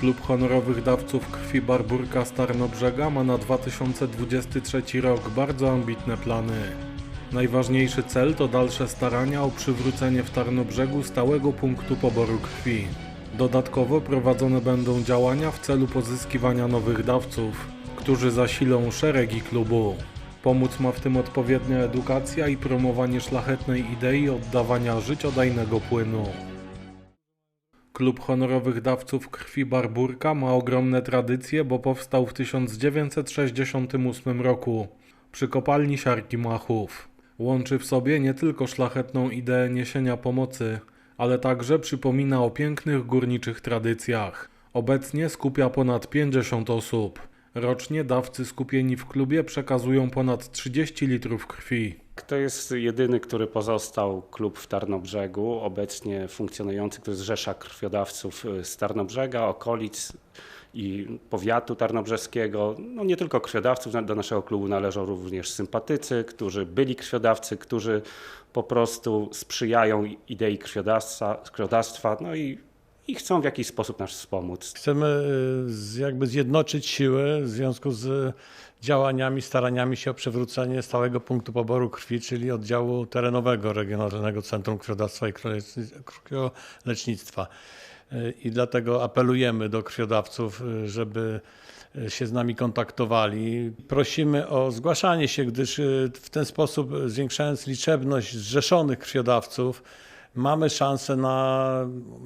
Klub honorowych dawców krwi Barburka z Tarnobrzega ma na 2023 rok bardzo ambitne plany. Najważniejszy cel to dalsze starania o przywrócenie w Tarnobrzegu stałego punktu poboru krwi. Dodatkowo prowadzone będą działania w celu pozyskiwania nowych dawców, którzy zasilą szeregi klubu. Pomóc ma w tym odpowiednia edukacja i promowanie szlachetnej idei oddawania życiodajnego płynu. Klub honorowych dawców krwi Barburka ma ogromne tradycje, bo powstał w 1968 roku przy kopalni Siarki Machów. Łączy w sobie nie tylko szlachetną ideę niesienia pomocy, ale także przypomina o pięknych górniczych tradycjach. Obecnie skupia ponad 50 osób. Rocznie dawcy skupieni w klubie przekazują ponad 30 litrów krwi. To jest jedyny, który pozostał klub w Tarnobrzegu, obecnie funkcjonujący, to jest Rzesza Krwiodawców z Tarnobrzega, okolic i powiatu tarnobrzeskiego. No nie tylko krwiodawców, do naszego klubu należą również sympatycy, którzy byli krwiodawcy, którzy po prostu sprzyjają idei krwiodawstwa, krwiodawstwa no i, i chcą w jakiś sposób nas wspomóc. Chcemy y, jakby zjednoczyć siły w związku z działaniami, staraniami się o przywrócenie stałego punktu poboru krwi, czyli oddziału terenowego Regionalnego Centrum Krwiodawstwa i Krwiolec- Krwiolecznictwa. Y, I dlatego apelujemy do krwiodawców, y, żeby się z nami kontaktowali. Prosimy o zgłaszanie się, gdyż w ten sposób zwiększając liczebność zrzeszonych krwiodawców, mamy szansę na,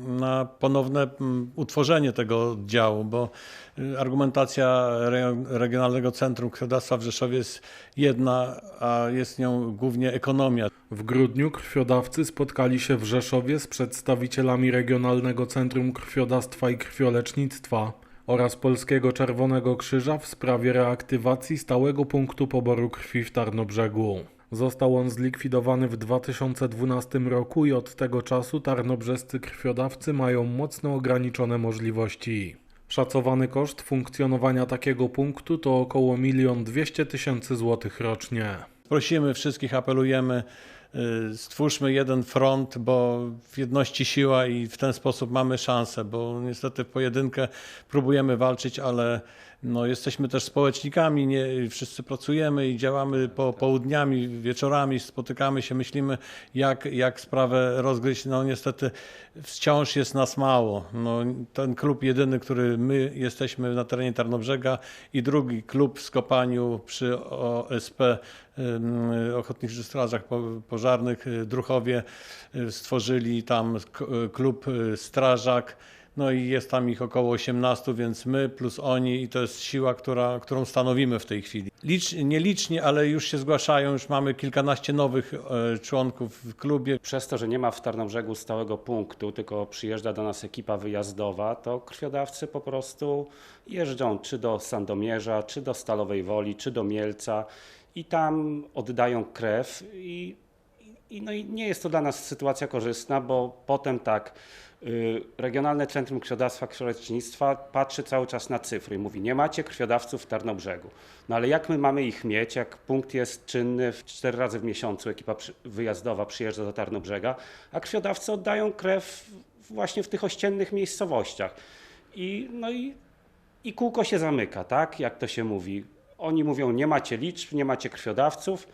na ponowne mm, utworzenie tego oddziału, bo y, argumentacja re, Regionalnego Centrum Krwiodawstwa w Rzeszowie jest jedna, a jest nią głównie ekonomia. W grudniu krwiodawcy spotkali się w Rzeszowie z przedstawicielami Regionalnego Centrum Krwiodawstwa i Krwiolecznictwa oraz Polskiego Czerwonego Krzyża w sprawie reaktywacji stałego punktu poboru krwi w Tarnobrzegu. Został on zlikwidowany w 2012 roku i od tego czasu tarnobrzescy krwiodawcy mają mocno ograniczone możliwości. Szacowany koszt funkcjonowania takiego punktu to około 1 200 tysięcy złotych rocznie. Prosimy wszystkich, apelujemy, stwórzmy jeden front, bo w jedności siła i w ten sposób mamy szansę, bo niestety w pojedynkę próbujemy walczyć, ale no, jesteśmy też społecznikami, nie, wszyscy pracujemy i działamy po południami, wieczorami, spotykamy się, myślimy jak, jak sprawę rozgryźć. No niestety wciąż jest nas mało. No, ten klub jedyny, który my jesteśmy na terenie Tarnobrzega i drugi klub w Skopaniu przy OSP Ochotniczych Strażach Po- Pożarnych y, Druchowie y, stworzyli tam y, klub Strażak. No i jest tam ich około 18, więc my plus oni i to jest siła, która, którą stanowimy w tej chwili. Licz, nielicznie, ale już się zgłaszają, już mamy kilkanaście nowych e, członków w klubie. Przez to, że nie ma w Tarnobrzegu stałego punktu, tylko przyjeżdża do nas ekipa wyjazdowa, to krwiodawcy po prostu jeżdżą czy do Sandomierza, czy do Stalowej Woli, czy do Mielca i tam oddają krew i, i, no i nie jest to dla nas sytuacja korzystna, bo potem tak y, Regionalne Centrum Krwiodawstwa Krwiolecznictwa patrzy cały czas na cyfry i mówi nie macie krwiodawców w Tarnobrzegu. No ale jak my mamy ich mieć, jak punkt jest czynny cztery razy w miesiącu, ekipa wyjazdowa przyjeżdża do Tarnobrzega, a krwiodawcy oddają krew właśnie w tych ościennych miejscowościach. I, no i, i kółko się zamyka, tak? Jak to się mówi. Oni mówią, nie macie liczb, nie macie krwiodawców,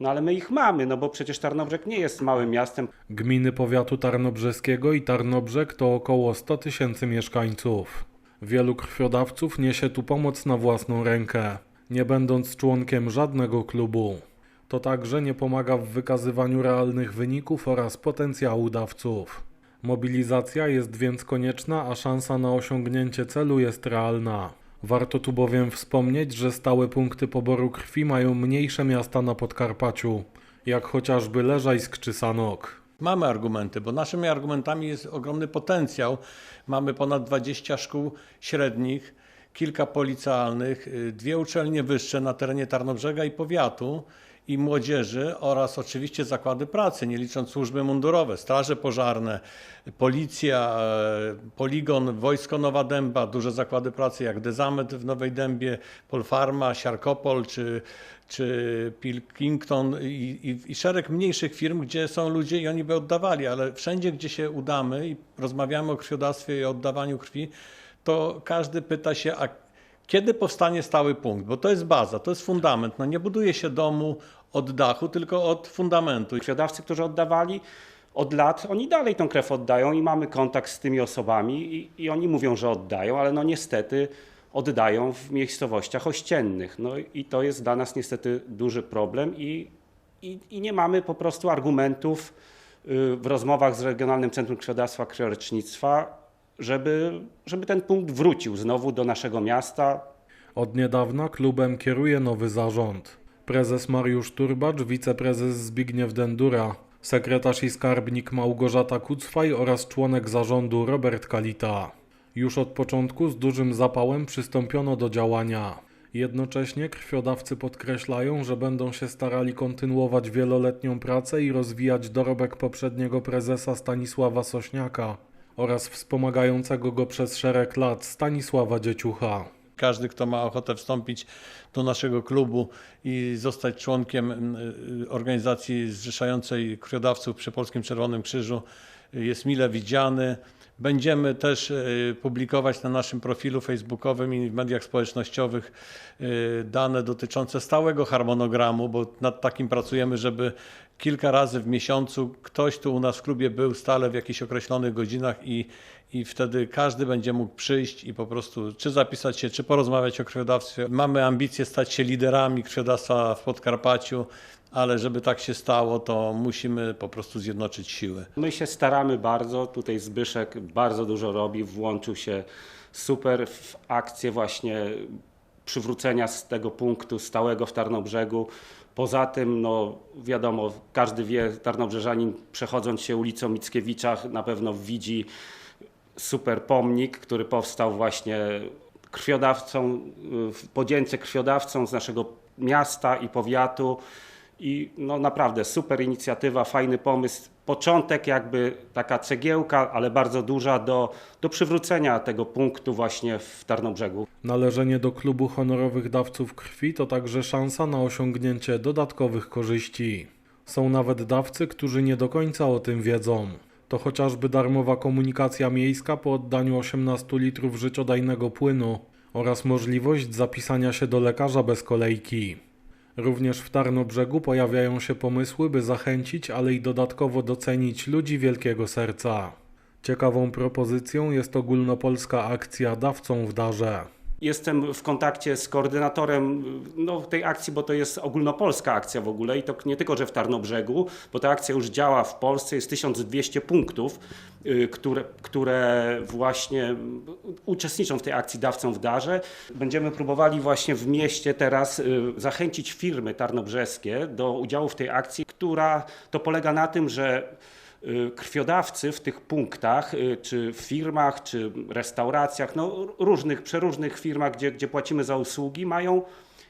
no ale my ich mamy, no bo przecież Tarnobrzeg nie jest małym miastem. Gminy powiatu tarnobrzeskiego i Tarnobrzeg to około 100 tysięcy mieszkańców. Wielu krwiodawców niesie tu pomoc na własną rękę, nie będąc członkiem żadnego klubu. To także nie pomaga w wykazywaniu realnych wyników oraz potencjału dawców. Mobilizacja jest więc konieczna, a szansa na osiągnięcie celu jest realna. Warto tu bowiem wspomnieć, że stałe punkty poboru krwi mają mniejsze miasta na Podkarpaciu, jak chociażby Leżajsk czy Sanok. Mamy argumenty, bo naszymi argumentami jest ogromny potencjał. Mamy ponad 20 szkół średnich, kilka policjalnych, y, dwie uczelnie wyższe na terenie Tarnobrzega i powiatu i młodzieży oraz oczywiście zakłady pracy, nie licząc służby mundurowe, straże pożarne, policja, e, poligon, wojsko Nowa Dęba, duże zakłady pracy jak Dezamet w Nowej Dębie, Polfarma, Siarkopol czy, czy Pilkington i, i, i szereg mniejszych firm, gdzie są ludzie i oni by oddawali, ale wszędzie, gdzie się udamy i rozmawiamy o krwiodawstwie i o oddawaniu krwi, to każdy pyta się, a kiedy powstanie stały punkt? Bo to jest baza, to jest fundament. No nie buduje się domu od dachu, tylko od fundamentu. Krwiodawcy, którzy oddawali od lat, oni dalej tą krew oddają i mamy kontakt z tymi osobami i, i oni mówią, że oddają, ale no niestety oddają w miejscowościach ościennych. No i to jest dla nas niestety duży problem i, i, i nie mamy po prostu argumentów y, w rozmowach z Regionalnym Centrum Krwiodawstwa Krwiolecznictwa, żeby, żeby ten punkt wrócił znowu do naszego miasta, Od niedawna klubem kieruje nowy zarząd. Prezes Mariusz Turbacz, wiceprezes Zbigniew Dendura, sekretarz i skarbnik Małgorzata Kucwaj oraz członek zarządu Robert Kalita. Już od początku z dużym zapałem przystąpiono do działania. Jednocześnie krwiodawcy podkreślają, że będą się starali kontynuować wieloletnią pracę i rozwijać dorobek poprzedniego prezesa Stanisława Sośniaka oraz wspomagającego go przez szereg lat Stanisława Dzieciucha. Każdy, kto ma ochotę wstąpić do naszego klubu i zostać członkiem y, y, organizacji zrzeszającej krwiodawców przy Polskim Czerwonym Krzyżu, y, jest mile widziany. Będziemy też y, publikować na naszym profilu facebookowym i w mediach społecznościowych dane dotyczące stałego harmonogramu, bo nad takim pracujemy, żeby kilka razy w miesiącu ktoś tu u nas w klubie był stale w jakichś określonych godzinach i, i wtedy każdy będzie mógł przyjść i po prostu czy zapisać się, czy porozmawiać o krwiodawstwie. Mamy ambicje stać się liderami krwiodawstwa w Podkarpaciu, ale żeby tak się stało, to musimy po prostu zjednoczyć siły. My się staramy bardzo, tutaj Zbyszek bardzo dużo robi, włączył się super w akcję właśnie przywrócenia z tego punktu stałego w Tarnobrzegu. Poza tym, no wiadomo, każdy wie, Tarnobrzeżanin przechodząc się ulicą Mickiewicza na pewno widzi super pomnik, który powstał właśnie krwiodawcą, podzięce krwiodawcom z naszego miasta i powiatu. I no naprawdę super inicjatywa, fajny pomysł. Początek jakby taka cegiełka, ale bardzo duża do, do przywrócenia tego punktu właśnie w Tarnobrzegu. Należenie do klubu honorowych dawców krwi to także szansa na osiągnięcie dodatkowych korzyści. Są nawet dawcy, którzy nie do końca o tym wiedzą. To chociażby darmowa komunikacja miejska po oddaniu 18 litrów życiodajnego płynu oraz możliwość zapisania się do lekarza bez kolejki. Również w Tarnobrzegu pojawiają się pomysły, by zachęcić, ale i dodatkowo docenić ludzi wielkiego serca. Ciekawą propozycją jest ogólnopolska akcja Dawcą w Darze. Jestem w kontakcie z koordynatorem no, tej akcji, bo to jest ogólnopolska akcja w ogóle i to nie tylko, że w Tarnobrzegu, bo ta akcja już działa w Polsce, jest 1200 punktów, y, które, które właśnie uczestniczą w tej akcji Dawcą w Darze. Będziemy próbowali właśnie w mieście teraz y, zachęcić firmy tarnobrzeskie do udziału w tej akcji, która to polega na tym, że krwiodawcy w tych punktach, y, czy w firmach, czy restauracjach, no różnych, przeróżnych firmach, gdzie, gdzie płacimy za usługi, mają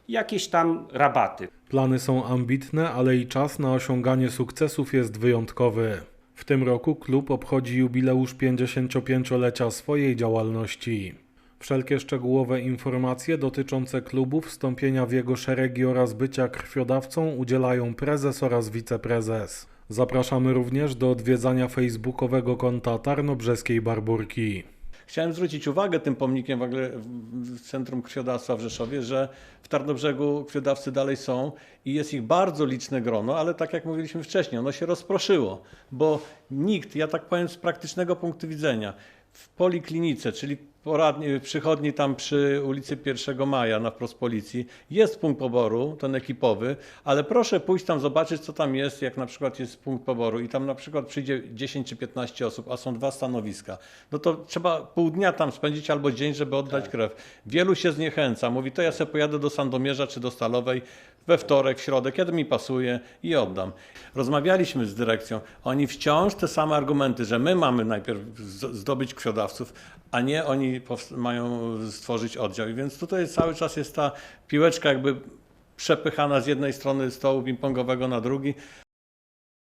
jakieś tam rabaty. Plany są ambitne, ale i czas na osiąganie sukcesów jest wyjątkowy. W tym roku klub obchodzi jubileusz 55-lecia swojej działalności. Wszelkie szczegółowe informacje dotyczące klubu, wstąpienia w jego szeregi oraz bycia krwiodawcą udzielają prezes oraz wiceprezes. Zapraszamy również do odwiedzania facebookowego konta Tarnobrzeskiej Barburki. Chciałem zwrócić uwagę tym pomnikiem w, ogóle w Centrum Krwiodawstwa w Rzeszowie, że w Tarnobrzegu krwiodawcy dalej są i jest ich bardzo liczne grono, ale tak jak mówiliśmy wcześniej, ono się rozproszyło, bo nikt, ja tak powiem z praktycznego punktu widzenia, w poliklinice, czyli poradni, przychodni tam przy ulicy 1 Maja na wprost policji, jest punkt poboru, ten ekipowy, ale proszę pójść tam zobaczyć, co tam jest, jak na przykład jest punkt poboru i tam na przykład przyjdzie 10 czy 15 osób, a są dwa stanowiska. No to trzeba pół dnia tam spędzić albo dzień, żeby oddać krew. Wielu się zniechęca, mówi, to ja sobie pojadę do Sandomierza czy do Stalowej we wtorek, w środę, kiedy mi pasuje i oddam. Rozmawialiśmy z dyrekcją, oni wciąż te same argumenty, że my mamy najpierw zdobyć krwiodawców, a nie oni mają stworzyć oddział. I więc tutaj cały czas jest ta piłeczka jakby przepychana z jednej strony stołu ping-pongowego na drugi,